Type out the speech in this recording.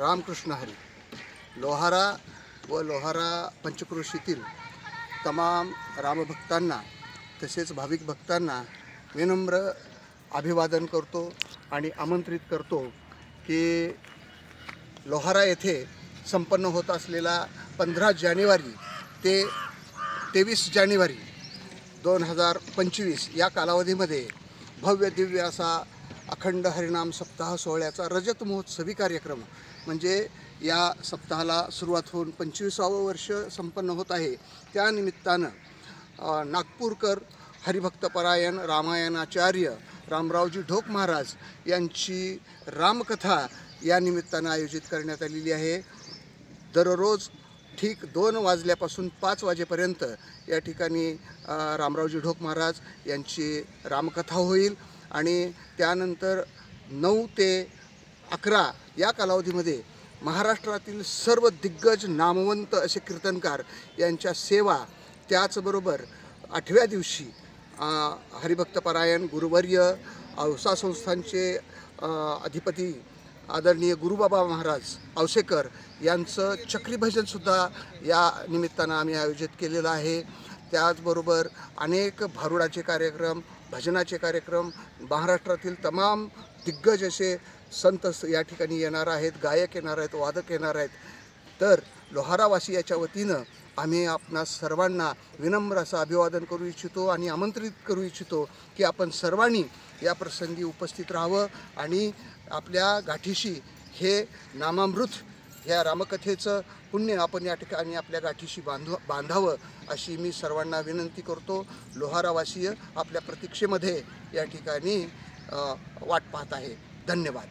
रामकृष्ण हरी. लोहारा व लोहारा पंचक्रोशीतील तमाम रामभक्तांना तसेच भाविक भक्तांना विनम्र अभिवादन करतो आणि आमंत्रित करतो की लोहारा येथे संपन्न होत असलेला पंधरा जानेवारी ते तेवीस जानेवारी दोन हजार पंचवीस या कालावधीमध्ये भव्य दिव्य असा अखंड हरिनाम सप्ताह सोहळ्याचा रजत महोत्सवी कार्यक्रम. म्हणजे या सप्ताहाला सुरुवात होऊन पंचवीसावं वर्ष संपन्न होत आहे. त्यानिमित्तानं नागपूरकर हरिभक्तपरायण रामायणाचार्य रामरावजी ढोक महाराज यांची रामकथा या निमित्तानं आयोजित करण्यात आलेली आहे. दररोज ठीक दोन वाजल्यापासून पाच वाजेपर्यंत या ठिकाणी रामरावजी ढोक महाराज यांची रामकथा होईल. आणि त्यानंतर नऊ ते अकरा या कालावधीमध्ये महाराष्ट्रातील सर्व दिग्गज नामवंत असे कीर्तनकार यांच्या सेवा त्याचबरोबर आठव्या दिवशी हरिभक्तपरायण गुरुवर्य औसा संस्थांचे अधिपती आदरणीय गुरुबाबा महाराज औसेकर यांचं चक्री भजनसुद्धा या निमित्तानं आम्ही आयोजित केलेलं आहे. त्याचबरोबर अनेक भारुडाचे कार्यक्रम भजनाचे कार्यक्रम महाराष्ट्रातील तमाम दिग्गज असे संत या ठिकाणी येणार आहेत गायक येणार आहेत वादक येणार आहेत. तर लोहारावासी याच्या वतीनं आम्ही आपणा सर्वांना विनम्र असं अभिवादन करू इच्छितो आणि आमंत्रित करू इच्छितो की आपण सर्वांनी या प्रसंगी उपस्थित राहावं आणि आपल्या गाठीशी हे नामामृत ह्या रामकथेचं पुण्य आपण या ठिकाणी आपल्या गाठीशी बांधव बांधावं अशी मी सर्वांना विनंती करतो. लोहारावासीय आपल्या प्रतीक्षेमध्ये या ठिकाणी वाट पाहत आहे. धन्यवाद.